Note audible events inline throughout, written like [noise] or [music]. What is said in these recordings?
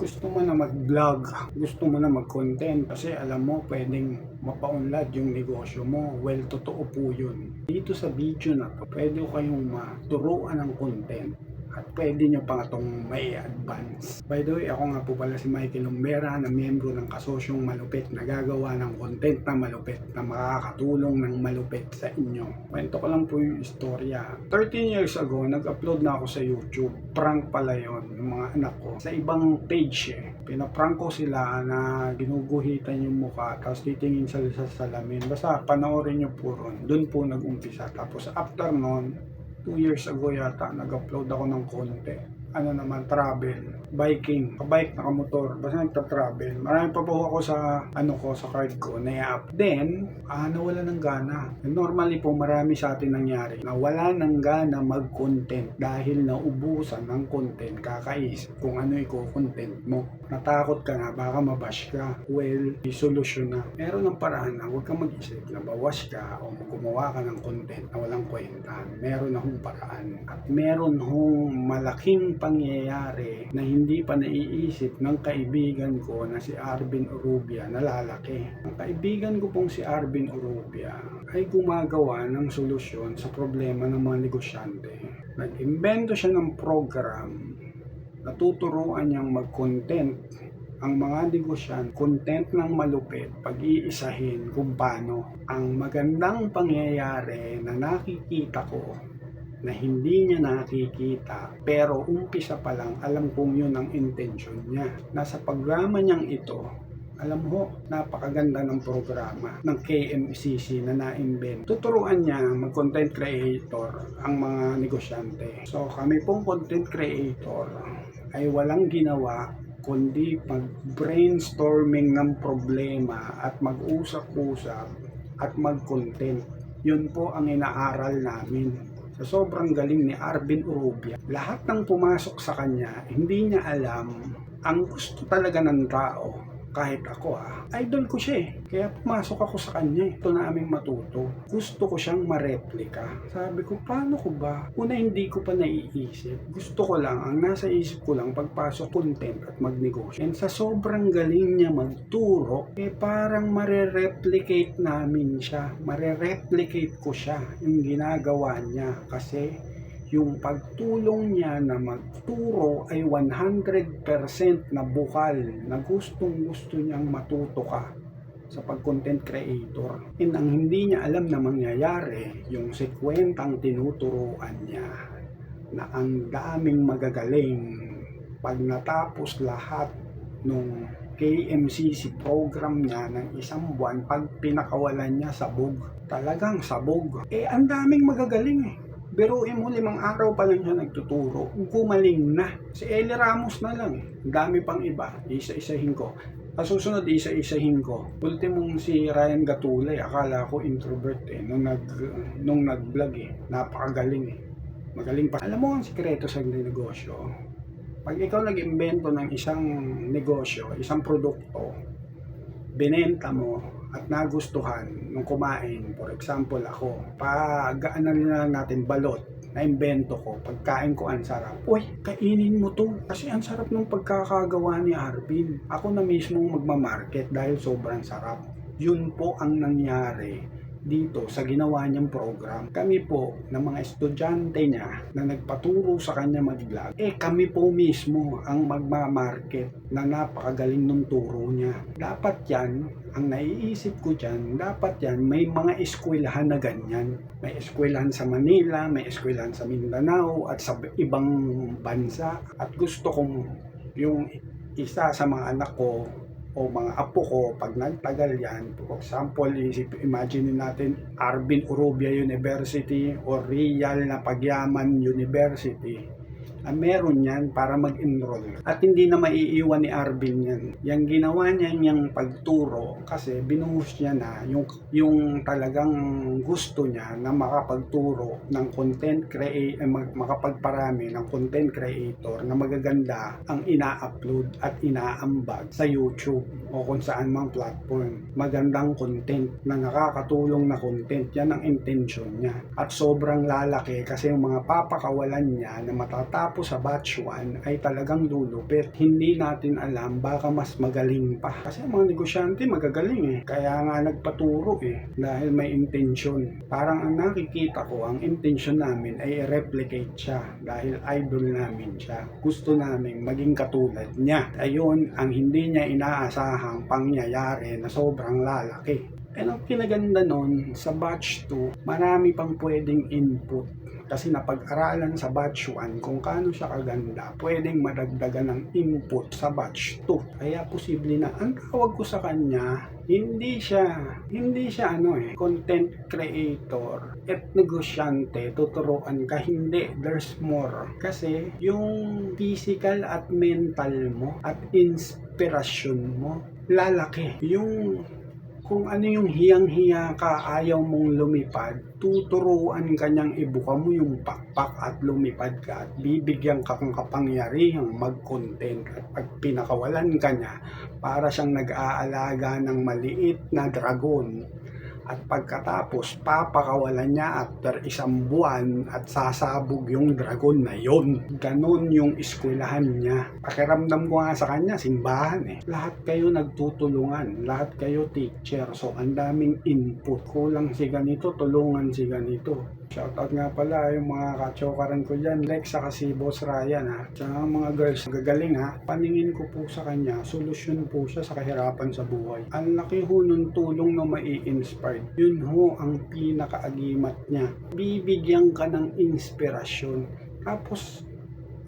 gusto mo na mag-vlog, gusto mo na mag-content kasi alam mo pwedeng mapaunlad yung negosyo mo. Well, totoo po yun. Dito sa video na to, pwede kayong maturuan ng content at pwede nyo pa itong may advance. By the way, ako nga po pala si Michael Lumbera na miyembro ng kasosyong malupit na gagawa ng content na malupit na makakatulong ng malupit sa inyo. Kwento ko lang po yung istorya. 13 years ago, nag-upload na ako sa YouTube. Prank pala yon yung mga anak ko. Sa ibang page eh. Pinaprank ko sila na ginuguhitan yung mukha tapos titingin sa salamin. Basta panoorin nyo po ron. Doon po nag-umpisa. Tapos after noon, 2 years ago yata nag-upload ako ng konti. Ano naman, travel, biking, kabike, nakamotor, basta nagta-travel. Marami pa po ako sa, ano ko, sa card ko, na-up. Then, ah, nawala ng gana. Normally po, marami sa atin nangyari. Nawala ng gana mag-content dahil naubusan ng content, kakaisip kung ano i-content mo. Natakot ka na, baka mabash ka. Well, may solusyon na. Meron ng paraan na huwag kang mag-isip na bawas ka o gumawa ka ng content na walang kwenta. Meron na hong paraan. At meron hong malaking pangyayari na hindi pa naiisip ng kaibigan ko na si Arvin Urubia na lalaki. Ang kaibigan ko pong si Arvin Urubia ay gumagawa ng solusyon sa problema ng mga negosyante. Nag-imbento siya ng program na tuturuan niyang mag-content ang mga negosyan, content ng malupit, pag-iisahin kung paano ang magandang pangyayari na nakikita ko na hindi niya nakikita pero umpisa pa lang alam kong yun ang intention niya. Nasa programa niyang ito, alam mo, napakaganda ng programa ng KMCC na na-invent. Tuturuan niya mag-content creator ang mga negosyante. So kami pong content creator ay walang ginawa kundi mag-brainstorming ng problema at mag-usap-usap at mag-content. Yun po ang inaaral namin. Sa sobrang galing ni Arvin Urubia, lahat ng pumasok sa kanya, hindi niya alam ang gusto talaga ng tao. Kahit ako ah, idol ko siya eh. Kaya pumasok ako sa kanya eh. Ito na aming matuto. Gusto ko siyang mareplika. Sabi ko, paano ko ba? Una hindi ko pa naiisip. Gusto ko lang, ang nasa isip ko lang, pagpasok content at magnegosyo. And sa sobrang galing niya magturo, eh parang marereplicate namin siya. Marereplicate ko siya yung ginagawa niya. Kasi yung pagtulong niya na magturo ay 100% na bukal na gustong gusto niyang matuto ka sa pag-content creator. And ang hindi niya alam na mangyayari, yung sekwentang tinuturuan niya na ang daming magagaling pag natapos lahat nung KMCC program niya ng isang buwan, pag pinakawalan niya sabog, talagang sabog. Eh, ang daming magagaling eh. Biruin mo, limang araw pa lang siya nagtuturo. Gumaling na. Si Eli Ramos na lang eh. Ang dami pang iba. Isa-isahin ko. Ang susunod, isa-isahin ko. Ultimong si Ryan Gatulay. Akala ko introvert eh. Nung, nag, nung nag-vlog eh. Napakagaling eh. Magaling pa. Alam mo ang sikreto sa negosyo? Pag ikaw nag-imbento ng isang negosyo, isang produkto, binenta mo at nagustuhan nung kumain, for example ako, pag ano na lang natin balot, na imbento ko, pagkain ko ang sarap. Uy, kainin mo to. Kasi ang sarap ng pagkakagawa ni Arvin. Ako na mismong magmamarket dahil sobrang sarap. Yun po ang nangyari dito sa ginawa niyang program. Kami po, ng mga estudyante niya na nagpaturo sa kanya mag-vlog, eh kami po mismo ang magmamarket na napakagaling ng turo niya. Dapat yan, ang naiisip ko dyan, dapat yan, may mga eskwelahan na ganyan. May eskwelahan sa Manila, may eskwelahan sa Mindanao, at sa ibang bansa. At gusto kong yung isa sa mga anak ko o mga apo ko, pag nagtagal yan, for example, imagine natin Arvin Urubia University o Real na Pagyaman University, ah, meron yan para mag-enroll. At hindi na maiiwan ni Arvin yan. Yung ginawa niya niyang pagturo kasi binuhos niya na yung, yung talagang gusto niya na makapagturo ng content create, eh, mag- makapagparami ng content creator na magaganda ang ina-upload at inaambag sa YouTube o kung saan mang platform. Magandang content na nakakatulong na content. Yan ang intention niya. At sobrang lalaki kasi yung mga papakawalan niya na matat pagkatapos sa batch 1 ay talagang lulupit. Hindi natin alam baka mas magaling pa. Kasi ang mga negosyante magagaling eh. Kaya nga nagpaturo eh. Dahil may intensyon. Parang ang nakikita ko, ang intensyon namin ay i-replicate siya. Dahil idol namin siya. Gusto namin maging katulad niya. Ayun ang hindi niya inaasahang pangyayari na sobrang lalaki. And ang kinaganda nun, sa batch 2, marami pang pwedeng input. Kasi napag-aralan sa batch 1 kung kaano siya kaganda, pwedeng madagdagan ng input sa batch 2. Kaya posible na, ang tawag ko sa kanya, hindi siya, hindi siya ano eh, content creator at negosyante, tuturuan ka, hindi, there's more. Kasi yung physical at mental mo at inspirasyon mo, lalaki. Yung kung ano yung hiyang-hiya ka, ayaw mong lumipad, tuturuan ka niyang ibuka mo yung pakpak at lumipad ka at bibigyan ka ng kapangyarihang mag-content at pag pinakawalan ka niya, para siyang nag-aalaga ng maliit na dragon at pagkatapos papakawalan niya after isang buwan at sasabog yung dragon na yon. Ganon yung eskwelahan niya. Pakiramdam ko nga sa kanya, simbahan eh. Lahat kayo nagtutulungan, lahat kayo teacher. So ang daming input. Kulang si ganito, tulungan si ganito. Shoutout nga pala yung mga kachokaran ko dyan, Lex saka si Boss Ryan ha. Sa mga girls, gagaling ha. Paningin ko po sa kanya, solusyon po siya sa kahirapan sa buhay. Ang laki ho ng tulong na mai-inspired. Yun ho ang pinakaagimat niya. Bibigyan ka ng inspirasyon. Tapos,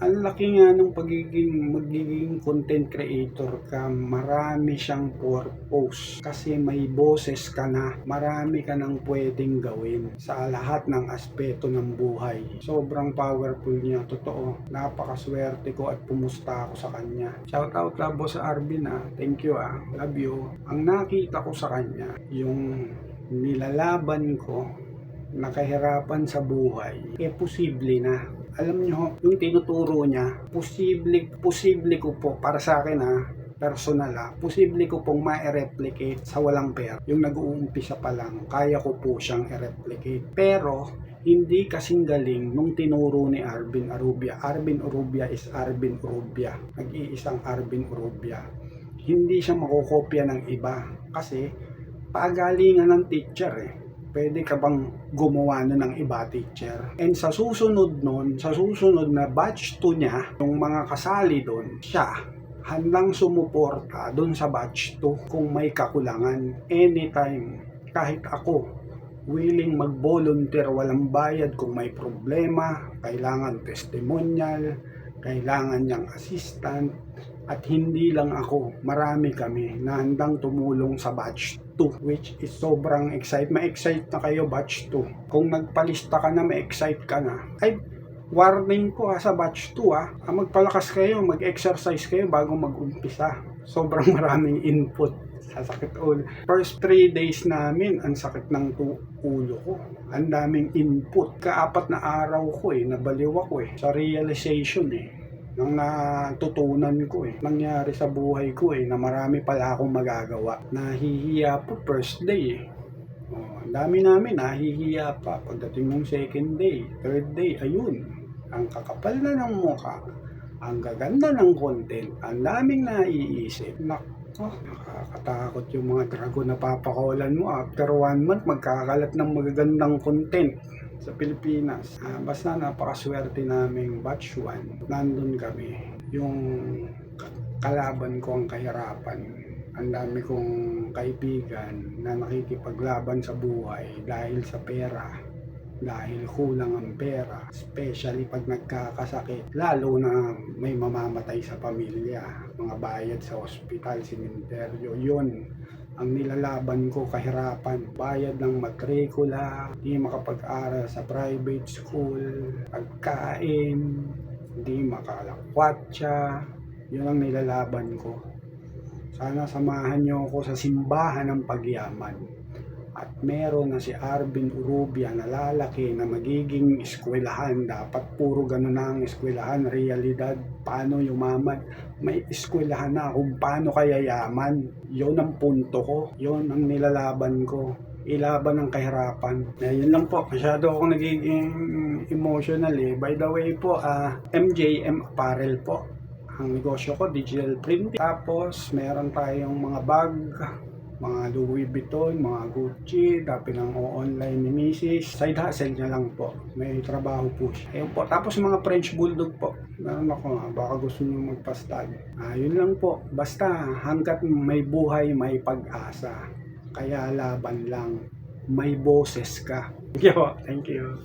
ang laki nga ng pagiging magiging content creator ka, marami siyang purpose. Kasi may boses ka na, marami ka nang pwedeng gawin sa lahat ng aspeto ng buhay. Sobrang powerful niya, totoo. Napakaswerte ko at pumusta ako sa kanya. Shout out labo sa Arvin ah. Thank you ah. Love you. Ang nakita ko sa kanya, yung nilalaban ko nakahirapan sa buhay, eh posible na alam nyo, yung tinuturo niya, posible, posible ko po, para sa akin ha, personal ha, posible ko pong ma-replicate sa walang pera. Yung nag-uumpisa pa lang, kaya ko po siyang i-replicate. Pero, hindi kasing galing nung tinuro ni Arvin Arubia. Arvin Arubia is Arvin Arubia. Nag-iisang Arvin Arubia. Hindi siya makokopya ng iba. Kasi, pagalingan ng teacher eh pwede ka bang gumawa na ng iba teacher? And sa susunod nun, sa susunod na batch 2 niya, yung mga kasali doon, siya, handang sumuporta doon sa batch 2 kung may kakulangan. Anytime, kahit ako, willing mag-volunteer walang bayad kung may problema, kailangan testimonial, kailangan niyang assistant, at hindi lang ako, marami kami na handang tumulong sa batch 2 which is sobrang excite. Ma-excite na kayo batch 2. Kung nagpalista ka na, ma-excite ka na. Ay, warning ko ha sa batch 2 ha. Ah, magpalakas kayo, mag-exercise kayo bago mag-umpisa. Sobrang [laughs] maraming input sa sakit ulo. First 3 days namin, ang sakit ng ulo ko. Ang daming input. Kaapat na araw ko eh, nabaliw ako eh. Sa realization eh nang natutunan ko eh. Nangyari sa buhay ko eh, na marami pala akong magagawa. Nahihiya po first day eh. Oh, ang dami namin nahihiya pa pagdating ng second day, third day, ayun. Ang kakapal na ng mukha, ang gaganda ng content, ang daming naiisip. Nako, nakakatakot yung mga dragon na papakawalan mo. After one month, magkakalat ng magagandang content sa Pilipinas. Ah, basta napakaswerte naming batch 1. Nandun kami. Yung kalaban ko ang kahirapan. Ang dami kong kaibigan na nakikipaglaban sa buhay dahil sa pera. Dahil kulang ang pera. Especially pag nagkakasakit. Lalo na may mamamatay sa pamilya. Mga bayad sa ospital, simenteryo. Yun ang nilalaban ko kahirapan. Bayad ng matrikula, hindi makapag-aral sa private school, pagkain, hindi makalakwatsa. Yun ang nilalaban ko. Sana samahan niyo ako sa simbahan ng pagyaman. At meron na si Arvin Urubia na lalaki na magiging eskwelahan. Dapat puro ganun na ang eskwelahan. Realidad, paano yumaman. May eskwelahan na kung paano kaya yaman. Yun ang punto ko. Yun ang nilalaban ko. ilaban ng kahirapan. Eh, yun lang po. Masyado akong nagiging emotional eh. By the way po, ah, MJM Apparel po. Ang negosyo ko, digital printing. Tapos, meron tayong mga bag, mga Louis Vuitton, mga Gucci, dati ng online ni Mrs. Side hustle niya lang po. May trabaho po siya. Ayun po. Tapos mga French Bulldog po. Meron ako nga. Baka gusto niyo magpastag. Ah, yun lang po. Basta hanggat may buhay, may pag-asa. Kaya laban lang. May boses ka. Thank you. Thank you.